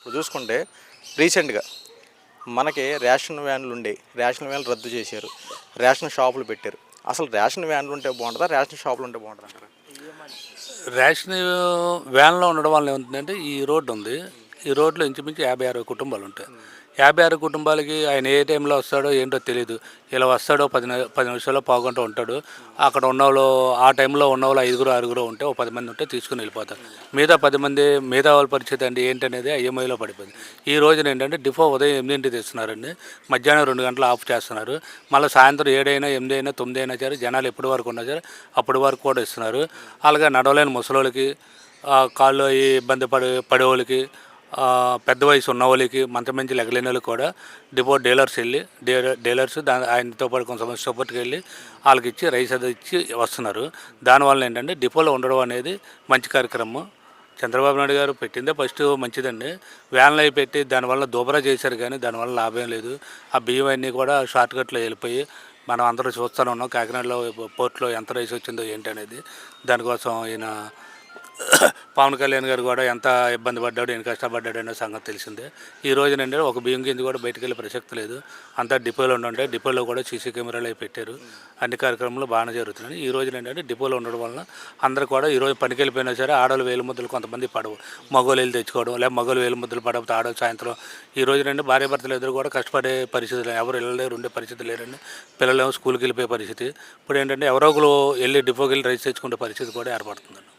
ఇప్పుడు చూసుకుంటే రీసెంట్గా మనకి రేషన్ వ్యాన్లు ఉండే రేషన్ వ్యాన్లు రద్దు చేశారు. రేషన్ షాపులు పెట్టారు. అసలు రేషన్ వ్యాన్లు ఉంటే బాగుంటుందా? రేషన్ షాపులు ఉంటే బాగుంటుంది అంటారు? రేషన్ వ్యాన్లో ఉండడం వల్ల ఏమవుతుందంటే ఈ రోడ్డు ఉంది. ఈ రోడ్లో ఇంచుమించు యాభై అరవై కుటుంబాలు ఉంటాయి. యాభై ఆరు కుటుంబాలకి ఆయన ఏ టైంలో వస్తాడో ఏంటో తెలియదు ఇలా వస్తాడో పది పది నిమిషాల్లో పావుగంట ఉంటాడు. అక్కడ ఉన్న వాళ్ళు ఆ టైంలో ఉన్న వాళ్ళు ఐదుగురు ఆరుగురు ఉంటే ఒక పది మంది ఉంటే తీసుకుని వెళ్ళిపోతారు. మిగతా పది మంది మిగతా వాళ్ళ పరిస్థితి అంటే ఏంటనేది ఐఎంఐలో పడిపోయింది. ఈ రోజున ఏంటంటే డిఫో ఉదయం ఎనిమిదింటికి తెస్తున్నారండి. మధ్యాహ్నం రెండు గంటలు ఆఫ్ చేస్తున్నారు. మళ్ళీ సాయంత్రం ఏడైనా ఎనిమిది అయినా తొమ్మిది అయినా సరే జనాలు ఎప్పటి వరకు ఉన్నా సరే అప్పటి వరకు కూడా ఇస్తున్నారు. అలాగే నడవలేని ముసలోళ్ళకి కాళ్ళు ఇబ్బంది పడే పడేవాళ్ళకి పెద్ద వయసు ఉన్న వాళ్ళకి మంచి మంచి లెగలేని వాళ్ళు కూడా డిపో డీలర్స్ వెళ్ళి డీలర్ డీలర్స్ దాని ఆయనతో పాటు కొంత సపోర్ట్కి వెళ్ళి వాళ్ళకి ఇచ్చి రైస్ అది ఇచ్చి వస్తున్నారు. దానివల్ల ఏంటంటే డిపోలో ఉండడం అనేది మంచి కార్యక్రమం. చంద్రబాబు నాయుడు గారు పెట్టిందే ఫస్ట్ మంచిదండి. వ్యాన్లు అవి పెట్టి దానివల్ల దూబరా చేశారు కానీ దానివల్ల లాభం లేదు. ఆ బియ్యం అన్నీ కూడా షార్ట్ కట్లో వెళ్ళిపోయి మనం అందరూ చూస్తూనే ఉన్నాం. కాకినాడలో పోర్ట్లో ఎంత రైస్ వచ్చిందో ఏంటనేది. దానికోసం ఈయన పవన్ కళ్యాణ్ గారు కూడా ఎంత ఇబ్బంది పడ్డాడు ఏం కష్టపడ్డాడు అనే సంగతి తెలిసిందే. ఈ రోజునంటే ఒక బియ్యం గింజ కూడా బయటకు వెళ్ళే ప్రసక్తి లేదు. అంతా డిపోలో ఉండే డిపోలో కూడా సీసీ కెమెరాలు అవి పెట్టారు. అన్ని కార్యక్రమాలు బాగానే జరుగుతున్నాయి. ఈ రోజున ఏంటంటే డిపోలో ఉండడం వలన అందరూ కూడా ఈ రోజు పనికి వెళ్ళిపోయినా సరే ఆడవాళ్ళు వేలు ముద్దలు కొంతమంది పడవు. మగవాళ్ళు వెళ్ళి తెచ్చుకోవడం లేదా మగవాళ్ళు వేలు ముద్దలు పడకపోతే ఆడవాళ్ళు సాయంత్రం. ఈ రోజు నుండి భార్య భర్తలు ఎదురు కూడా కష్టపడే పరిస్థితి లేదు. ఎవరు వెళ్ళలేరు ఉండే పరిస్థితి లేరండి పిల్లలు ఏమో స్కూల్కి వెళ్ళిపోయే పరిస్థితి. ఇప్పుడు ఏంటంటే ఎవరో ఒకరు వెళ్ళి డిపోకి వెళ్ళి రైస్ తెచ్చుకునే పరిస్థితి కూడా ఏర్పడుతుందండి.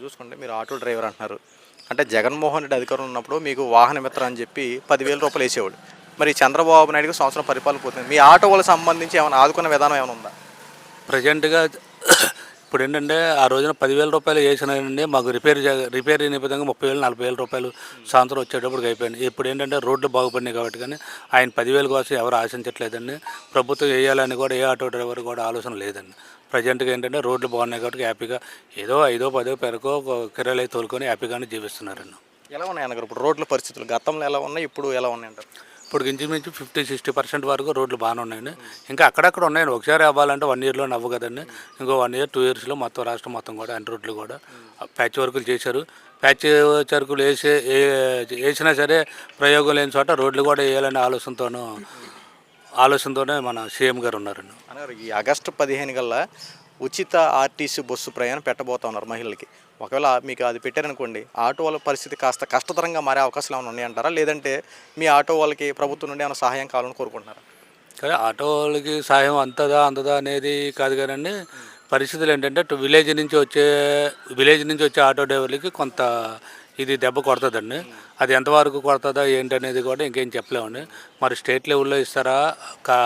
ఇప్పుడు చూసుకుంటే మీరు ఆటో డ్రైవర్ అంటున్నారు. అంటే జగన్మోహన్ రెడ్డి అధికారం ఉన్నప్పుడు మీకు వాహన మిత్ర అని చెప్పి పదివేల రూపాయలు వేసేవాడు. మరి చంద్రబాబు నాయుడుకి సంవత్సరం పరిపాలన పోతుంది. మీ ఆటో వాళ్ళకి సంబంధించి ఏమైనా ఆదుకున్న విధానం ఏమైనా ఉందా? ప్రజెంట్గా ఇప్పుడు ఏంటంటే ఆ రోజున పదివేల రూపాయలు వేసినండి మాకు రిపేర్ జ- రిపేర్ అయిన విధంగా ముప్పై వేలు నలభై వేల రూపాయలు సాయంత్రం వచ్చేటప్పుడు అయిపోయింది. ఇప్పుడు ఏంటంటే రోడ్లు బాగుపడినాయి కాబట్టి కానీ ఆయన పదివేల కోసం ఎవరు ఆశించట్లేదండి. ప్రభుత్వం వేయాలని కూడా ఏ ఆటో డ్రైవర్ కూడా ఆలోచన లేదండి. ప్రజెంట్గా ఏంటంటే రోడ్లు బాగున్నాయి కాబట్టి హ్యాపీగా ఏదో ఐదో పదో పెరకో కిరాయిలు అయితే తోలుకొని హ్యాపీగానే జీవిస్తున్నారండి. ఎలా ఉన్నాయి అన్నగారు ఇప్పుడు రోడ్ల పరిస్థితులు? గతంలో ఎలా ఉన్నాయి? ఇప్పుడు ఎలా ఉన్నాయి అంటారు? ఇప్పుడు ఇంచుమించు ఫిఫ్టీ సిక్స్టీ పర్సెంట్ వరకు రోడ్లు బాగానే ఉన్నాయండి. ఇంకా అక్కడక్కడ ఉన్నాయండి. ఒకసారి అవ్వాలంటే వన్ ఇయర్లో నవ్వు కదండి. ఇంకో వన్ ఇయర్ టూ ఇయర్స్లో మొత్తం రాష్ట్రం మొత్తం కూడా అన్ని రోడ్లు కూడా ప్యాచ్ వర్కులు చేశారు. ప్యాచ్ వర్కులు వేసే ఏ- వేసినా సరే ప్రయోగం లేని చోట రోడ్లు కూడా వేయాలనే ఆలోచనతోనూ ఆలోచనతోనే మన సీఎం గారు ఉన్నారండి అన్నగారు ఈ ఆగస్టు పదిహేను కల్లా ఉచిత ఆర్టీసీ బస్సు ప్రయాణం పెట్టబోతా ఉన్నారు మహిళలకి. ఒకవేళ మీకు అది పెట్టారనుకోండి ఆటో వాళ్ళ పరిస్థితి కాస్త కష్టతరంగా మారే అవకాశాలు ఏమైనా ఉన్నాయంటారా? లేదంటే మీ ఆటో వాళ్ళకి ప్రభుత్వం నుండి ఏమైనా సహాయం కావాలని కోరుకుంటున్నారా? కానీ ఆటో వాళ్ళకి సాయం అంతదా అందదా అనేది కాదు కానండి. పరిస్థితులు ఏంటంటే టు విలేజ్ నుంచి వచ్చే విలేజ్ నుంచి వచ్చే ఆటో డ్రైవర్లకి కొంత ఇది దెబ్బ కొడుతుందండి. అది ఎంతవరకు కొడుతుందో ఏంటనేది కూడా ఇంకేం చెప్పలేమండి. మరి స్టేట్ లెవెల్లో ఇస్తారా? కా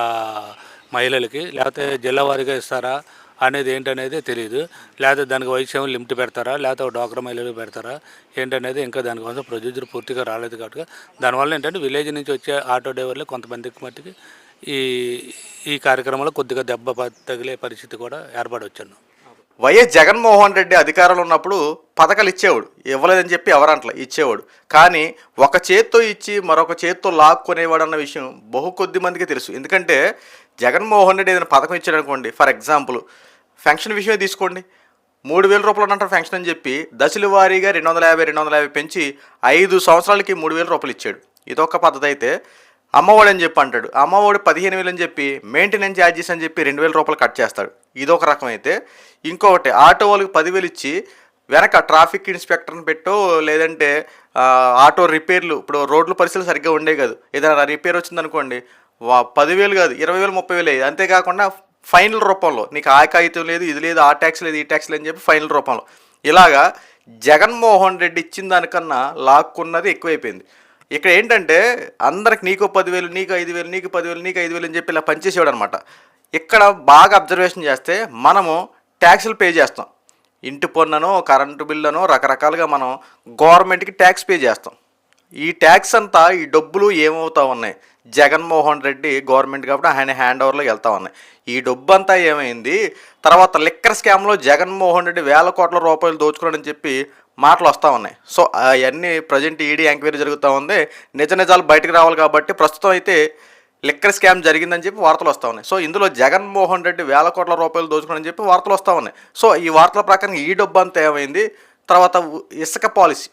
మహిళలకి? లేకపోతే జిల్లా వారీగా ఇస్తారా? అనేది ఏంటనేది తెలియదు లేకపోతే దానికి వయసు ఏమో లిమిట్ పెడతారా? లేకపోతే డోక్రా మహిళలు పెడతారా? ఏంటనేది ఇంకా దానికోసం ప్రొడ్యూసర్ పూర్తిగా రాలేదు కాబట్టి. దానివల్ల ఏంటంటే విలేజ్ నుంచి వచ్చే ఆటో డ్రైవర్లు కొంతమందికి మట్టుకి ఈ ఈ కార్యక్రమంలో కొద్దిగా దెబ్బ తగిలే పరిస్థితి కూడా ఏర్పడవచ్చాను వైఎస్ జగన్మోహన్ రెడ్డి అధికారంలో ఉన్నప్పుడు పథకాలు ఇచ్చేవాడు. ఇవ్వలేదని చెప్పి ఎవరంట్ల ఇచ్చేవాడు. కానీ ఒక చేత్తో ఇచ్చి మరొక చేత్తో లాక్కునేవాడు అన్న విషయం బహు కొద్ది మందికి తెలుసు. ఎందుకంటే జగన్మోహన్ రెడ్డి ఏదైనా పథకం ఇచ్చాడు అనుకోండి ఫర్ ఎగ్జాంపుల్ ఫంక్షన్ విషయమే తీసుకోండి. మూడు వేల రూపాయలు అంటారు ఫంక్షన్ అని చెప్పి దశల వారీగా రెండు వందల యాభై రెండు వందల యాభై పెంచి ఐదు సంవత్సరాలకి మూడు వేల రూపాయలు ఇచ్చాడు. ఇదొక పద్ధతి అయితే అమ్మఒడి అని చెప్పి అంటాడు. అమ్మఒడి పదిహేను వేలు అని చెప్పి మెయింటెనెన్స్ ఛార్జెస్ అని చెప్పి రెండు వేల రూపాయలు కట్ చేస్తాడు. ఇదొక రకం అయితే. ఇంకొకటి ఆటో వాళ్ళకి పదివేలు ఇచ్చి వెనక ట్రాఫిక్ ఇన్స్పెక్టర్ని పెట్టో లేదంటే ఆటో రిపేర్లు ఇప్పుడు రోడ్ల పరిస్థితులు సరిగ్గా ఉండే కాదు. ఏదైనా రిపేర్ వచ్చిందనుకోండి వా పదివేలు కాదు ఇరవై వేలు ముప్పై వేలు అయ్యేది. అంతేకాకుండా ఫైనల్ రూపంలో నీకు ఆ కాగితం లేదు ఇది లేదు ఆ ట్యాక్స్ లేదు ఈ ట్యాక్స్ లేదు అని చెప్పి ఫైనల్ రూపంలో. ఇలాగా జగన్మోహన్ రెడ్డి ఇచ్చిన దానికన్నా లాక్కున్నది ఎక్కువైపోయింది. ఇక్కడ ఏంటంటే అందరికి నీకు పదివేలు నీకు ఐదు వేలు నీకు పదివేలు నీకు ఐదు వేలు అని చెప్పి ఇలా పనిచేసేవాడు అనమాట ఇక్కడ బాగా అబ్జర్వేషన్ చేస్తే మనము ట్యాక్సులు పే చేస్తాం. ఇంటి పన్నునో కరెంటు బిల్లునో రకరకాలుగా మనం గవర్నమెంట్కి ట్యాక్స్ పే చేస్తాం. ఈ ట్యాక్స్ అంతా ఈ డబ్బులు ఏమవుతా ఉన్నాయి? జగన్మోహన్ రెడ్డి గవర్నమెంట్ కాబట్టి ఆయన హ్యాండ్ ఓవర్లోకి వెళ్తా ఉన్నాయి. ఈ డబ్బు అంతా ఏమైంది? తర్వాత లిక్కర్ స్కామ్లో జగన్మోహన్ రెడ్డి వేల కోట్ల రూపాయలు దోచుకున్నాడని చెప్పి మాటలు వస్తూ ఉన్నాయి. సో అవన్నీ ప్రజెంట్ ఈడీ ఎంక్వైరీ జరుగుతూ ఉంది. నిజ నిజాలు బయటకు రావాలి కాబట్టి ప్రస్తుతం అయితే లిక్కర్ స్కామ్ జరిగిందని చెప్పి వార్తలు వస్తూ ఉన్నాయి. సో ఇందులో జగన్మోహన్ రెడ్డి వేల కోట్ల రూపాయలు దోచుకుని చెప్పి వార్తలు వస్తూ ఉన్నాయి. సో ఈ వార్తల ప్రకారం ఈ డబ్బు అంతా ఏమైంది? తర్వాత ఇసుక పాలసీ.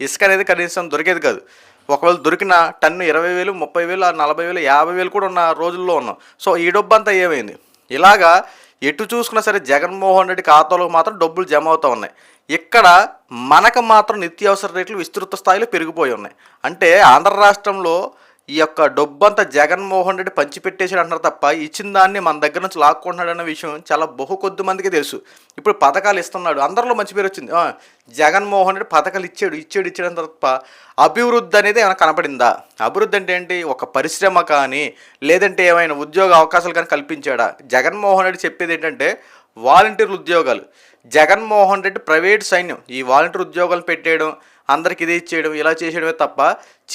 ఇసుక అనేది కనీసం దొరికేది కాదు. ఒకవేళ దొరికిన టన్ను ఇరవై వేలు ముప్పై వేలు నలభై వేలు యాభై వేలు కూడా ఉన్న రోజుల్లో ఉన్నాం. సో ఈ డబ్బు అంతా ఏమైంది? ఇలాగా ఎటు చూసుకున్నా సరే జగన్మోహన్ రెడ్డి ఖాతాలో మాత్రం డబ్బులు జమ అవుతూ ఉన్నాయి. ఇక్కడ మనకు మాత్రం నిత్యావసర రేట్లు విస్తృత స్థాయిలో పెరిగిపోయి ఉన్నాయి. అంటే ఆంధ్ర రాష్ట్రంలో ఈ యొక్క డబ్బంతా జగన్మోహన్ రెడ్డి పంచిపెట్టేసాడు అంటున్నారు తప్ప ఇచ్చిన దాన్ని మన దగ్గర నుంచి లాక్కుంటున్నాడు అన్న విషయం చాలా బహు కొద్ది మందికి తెలుసు. ఇప్పుడు పథకాలు ఇస్తున్నాడు. అందరిలో మంచి పేరు వచ్చింది. జగన్మోహన్ రెడ్డి పథకాలు ఇచ్చాడు ఇచ్చాడు ఇచ్చాడు తప్ప అభివృద్ధి అనేది ఏమైనా కనపడిందా? అభివృద్ధి అంటే ఏంటి? ఒక పరిశ్రమ కానీ లేదంటే ఏమైనా ఉద్యోగ అవకాశాలు కానీ కల్పించాడా? జగన్మోహన్ రెడ్డి చెప్పేది ఏంటంటే వాలంటీర్ ఉద్యోగాలు. జగన్మోహన్ రెడ్డి ప్రైవేట్ సైన్యం. ఈ వాలంటీర్ ఉద్యోగాలు పెట్టేయడం అందరికి ఇది ఇచ్చేయడం ఇలా చేసేయడమే తప్ప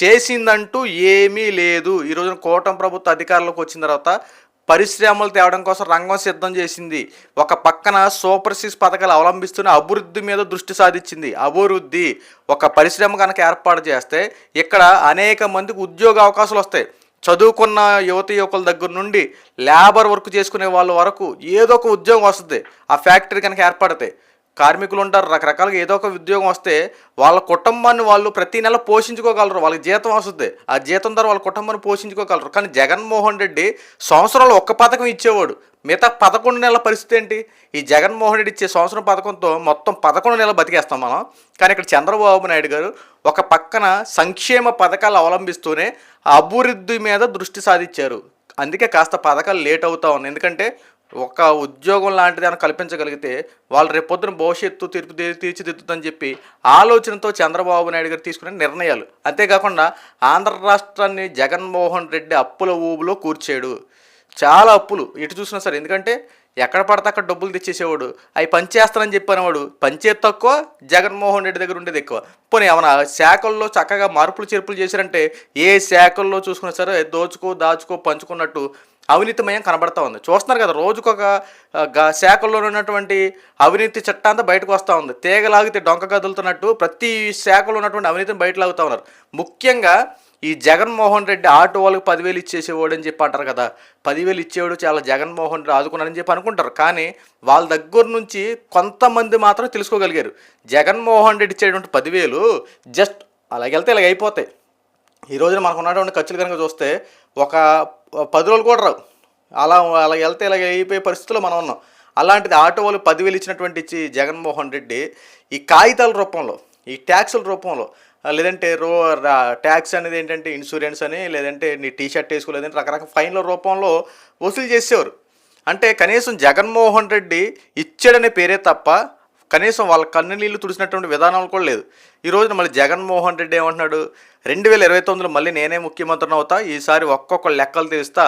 చేసిందంటూ ఏమీ లేదు. ఈ రోజున కూటమి ప్రభుత్వ అధికారంలోకి వచ్చిన తర్వాత పరిశ్రమలు తేవడం కోసం రంగం సిద్ధం చేసింది. ఒక పక్కన సూపర్ సిక్స్ పథకాలు అవలంబిస్తూనే అభివృద్ధి మీద దృష్టి సాధించింది. అభివృద్ధి ఒక పరిశ్రమ కనుక ఏర్పాటు చేస్తే ఇక్కడ అనేక మందికి ఉద్యోగ అవకాశాలు వస్తాయి. చదువుకున్న యువత యువకుల దగ్గర నుండి లేబర్ వర్క్ చేసుకునే వాళ్ళ వరకు ఏదో ఒక ఉద్యోగం వస్తుంది. ఆ ఫ్యాక్టరీ కనుక ఏర్పడితే కార్మికులు ఉంటారు రకరకాలుగా ఏదో ఒక ఉద్యోగం వస్తే వాళ్ళ కుటుంబాన్ని వాళ్ళు ప్రతి నెల పోషించుకోగలరు వాళ్ళకి జీతం వస్తుంది. ఆ జీతం ద్వారా వాళ్ళ కుటుంబాన్ని పోషించుకోగలరు. కానీ జగన్మోహన్ రెడ్డి సంవత్సరంలో ఒక్క పథకం ఇచ్చేవాడు. మిగతా పదకొండు నెలల పరిస్థితి ఏంటి? ఈ జగన్మోహన్ రెడ్డి ఇచ్చే సంవత్సరం పథకంతో మొత్తం పదకొండు నెలలు బతికేస్తాం మనం. కానీ ఇక్కడ చంద్రబాబు నాయుడు గారు ఒక పక్కన సంక్షేమ పథకాలు అవలంబిస్తూనే అభివృద్ధి మీద దృష్టి సాధించారు. అందుకే కాస్త పథకాలు లేట్ అవుతా ఉన్నాయి. ఎందుకంటే ఒక ఉద్యోగం లాంటిది అని కల్పించగలిగితే వాళ్ళు రేపొద్దున భవిష్యత్తు తీర్పు తీర్చిదిద్దుతుందని చెప్పి ఆలోచనతో చంద్రబాబు నాయుడు గారు తీసుకునే నిర్ణయాలు. అంతేకాకుండా ఆంధ్ర రాష్ట్రాన్ని జగన్మోహన్ రెడ్డి అప్పుల ఊబులో కూర్చాడు. చాలా అప్పులు. ఎటు చూసినా సరే. ఎందుకంటే ఎక్కడ పడితే అక్కడ డబ్బులు తెచ్చేసేవాడు. అవి పంచేస్తానని చెప్పినవాడు పంచేది తక్కువ జగన్మోహన్ రెడ్డి దగ్గర ఉండేది ఎక్కువ. పోనీ ఏమన్నా శాఖల్లో చక్కగా మార్పులు చేర్పులు చేశారంటే ఏ శాఖల్లో చూసుకున్నా సరే దోచుకో దాచుకో పంచుకున్నట్టు అవినీతిమయం కనబడతా ఉంది. చూస్తున్నారు కదా రోజుకొక గ- శాఖల్లో ఉన్నటువంటి అవినీతి చట్టం అంతా బయటకు వస్తూ ఉంది. తీగలాగితే డొంక కదులుతున్నట్టు ప్రతి శాఖలో ఉన్నటువంటి అవినీతిని బయట లాగుతూ ఉన్నారు. ముఖ్యంగా ఈ జగన్మోహన్ రెడ్డి ఆటో వాళ్ళకి పదివేలు ఇచ్చేసేవాడు అని చెప్పి అంటారు కదా. పదివేలు ఇచ్చేవాడు చాలా జగన్మోహన్ రెడ్డి ఆదుకున్నాడని చెప్పి అనుకుంటారు. కానీ వాళ్ళ దగ్గర నుంచి కొంతమంది మాత్రం తెలుసుకోగలిగారు. జగన్మోహన్ రెడ్డి ఇచ్చేటువంటి పదివేలు జస్ట్ అలాగెళ్తే ఇలాగ అయిపోతాయి ఈ రోజున మనకు ఉన్నటువంటి ఖర్చులు కనుక చూస్తే ఒక పది రోజులు కూడా రావు. అలా అలా వెళ్తే ఇలాగ అయిపోయే పరిస్థితిలో మనం ఉన్నాం. అలాంటిది ఆటో వాళ్ళు పదివేలు ఇచ్చినటువంటి ఇచ్చి జగన్మోహన్ రెడ్డి ఈ కాగితాల రూపంలో ఈ ట్యాక్సుల రూపంలో లేదంటే రో ట్యాక్స్ అనేది ఏంటంటే ఇన్సూరెన్స్ అని లేదంటే నీ టీ షర్ట్ వేసుకోలేదంటే రకరకాల ఫైన్ల రూపంలో వసూలు చేసేవారు. అంటే కనీసం జగన్మోహన్ రెడ్డి ఇచ్చాడనే పేరే తప్ప కనీసం వాళ్ళ కన్ను తుడిచినటువంటి విధానాలు కూడా లేదు. ఈ రోజున మళ్ళీ జగన్మోహన్ రెడ్డి ఏమంటున్నాడు? రెండు వేల ఇరవై తొమ్మిదిలో మళ్ళీ నేనే ముఖ్యమంత్రిని అవుతా ఈసారి ఒక్కొక్క లెక్కలు తీస్తా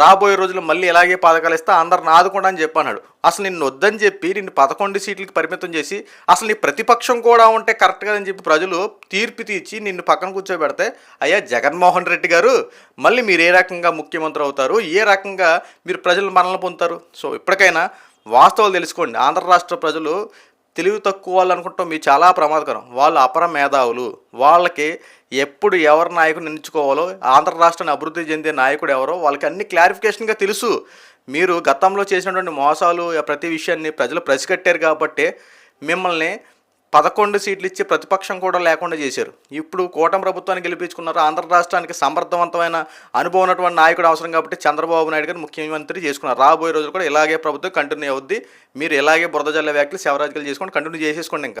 రాబోయే రోజులు మళ్ళీ ఇలాగే పథకాలు ఇస్తా అందరిని ఆదుకుంటా అని చెప్పి అన్నాడు. అసలు నిన్ను వద్దని చెప్పి నిన్ను పదకొండు సీట్లకి పరిమితం చేసి అసలు నీ ప్రతిపక్షం కూడా ఉంటే కరెక్ట్ కదని చెప్పి ప్రజలు తీర్పు తీర్చి నిన్ను పక్కన కూర్చోబెడితే అయ్యా జగన్మోహన్ రెడ్డి గారు మళ్ళీ మీరు ఏ రకంగా ముఖ్యమంత్రి అవుతారు? ఏ రకంగా మీరు ప్రజలు మనల్ని పొందుతారు? సో ఇప్పటికైనా వాస్తవాలు తెలుసుకోండి. ఆంధ్ర రాష్ట్ర ప్రజలు తెలివి తక్కువ వాళ్ళు అనుకుంటాం మీరు చాలా ప్రమాదకరం. వాళ్ళు అపర మేధావులు. వాళ్ళకి ఎప్పుడు ఎవరి నాయకుడు నిలుచుకోవాలో ఆంధ్ర రాష్ట్రాన్ని అభివృద్ధి చెందే నాయకుడు ఎవరో వాళ్ళకి అన్ని క్లారిఫికేషన్గా తెలుసు. మీరు గతంలో చేసినటువంటి మోసాలు ప్రతి విషయాన్ని ప్రజలు ప్రసికట్టారు కాబట్టి మిమ్మల్ని పదకొండు సీట్లు ఇచ్చి ప్రతిపక్షం కూడా లేకుండా చేశారు. ఇప్పుడు కూటమి ప్రభుత్వాన్ని గెలిపించుకున్నారు ఆంధ్ర రాష్ట్రానికి సమర్థవంతమైన అనుభవం ఉన్నటువంటి నాయకుడు అవసరం కాబట్టి చంద్రబాబు నాయుడు గారు ముఖ్యమంత్రి చేసుకున్నారు. రాబోయే రోజులు కూడా ఇలాగే ప్రభుత్వం కంటిన్యూ అవుద్ది. మీరు ఇలాగే బురద జల్లే వ్యాఖ్యలు శవరాజకీయాలు చేసుకొని కంటిన్యూ చేసేసుకోండి ఇంకా.